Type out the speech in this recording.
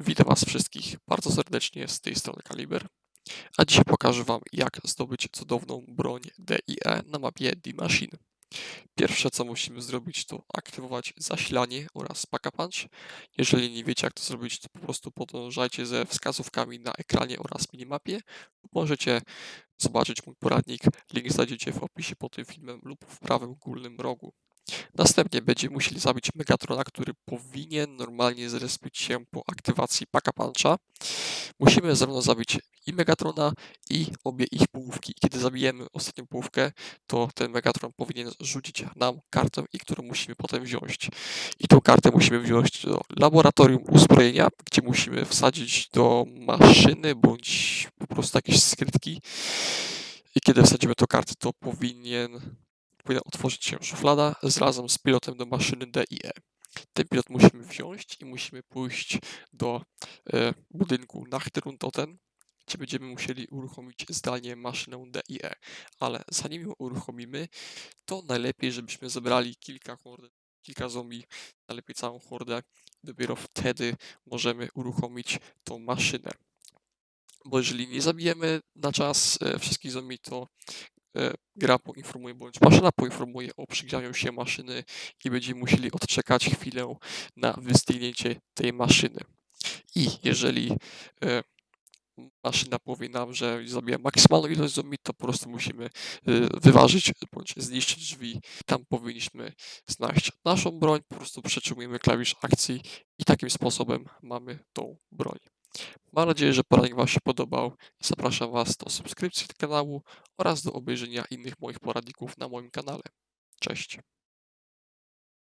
Witam Was wszystkich bardzo serdecznie z tej strony Kaliber. A dzisiaj pokażę Wam, jak zdobyć cudowną broń DIE na mapie D-Machine. Pierwsze, co musimy zrobić, to aktywować zasilanie oraz Paka Punch. Jeżeli nie wiecie, jak to zrobić, to po prostu podążajcie ze wskazówkami na ekranie oraz minimapie. Możecie zobaczyć mój poradnik. Link znajdziecie w opisie pod tym filmem lub w prawym górnym rogu. Następnie będziemy musieli zabić Megatrona, który powinien normalnie zrespić się po aktywacji Paka Puncha. Musimy mną zabić i Megatrona, i obie ich połówki. Kiedy zabijemy ostatnią połówkę, to ten Megatron powinien rzucić nam kartę, i którą musimy potem wziąć. I tą kartę musimy wziąć do laboratorium uzbrojenia, gdzie musimy wsadzić do maszyny bądź po prostu jakieś skrytki. I kiedy wsadzimy tą kartę, to powinien powinna otworzyć się szuflada z razem z pilotem do maszyny DIE. Ten pilot musimy wziąć i musimy pójść do e, budynku Nachtruntoten, gdzie będziemy musieli uruchomić zdalnie maszynę DIE. Ale zanim ją uruchomimy, to najlepiej, żebyśmy zebrali kilka hord, kilka zombie, najlepiej całą hordę. Dopiero wtedy możemy uruchomić tą maszynę. Bo jeżeli nie zabijemy na czas e, wszystkich zombie, to gra poinformuje, bądź maszyna poinformuje o przygrzaniu się maszyny i będziemy musieli odczekać chwilę na wystygnięcie tej maszyny. I jeżeli e, maszyna powie nam, że zabija maksymalną ilość zombie, to po prostu musimy e, wyważyć bądź zniszczyć drzwi. Tam powinniśmy znaleźć naszą broń, po prostu przytrzymujemy klawisz akcji i takim sposobem mamy tą broń. Mam nadzieję, że poradnik Wam się podobał i zapraszam Was do subskrypcji kanału oraz do obejrzenia innych moich poradników na moim kanale. Cześć!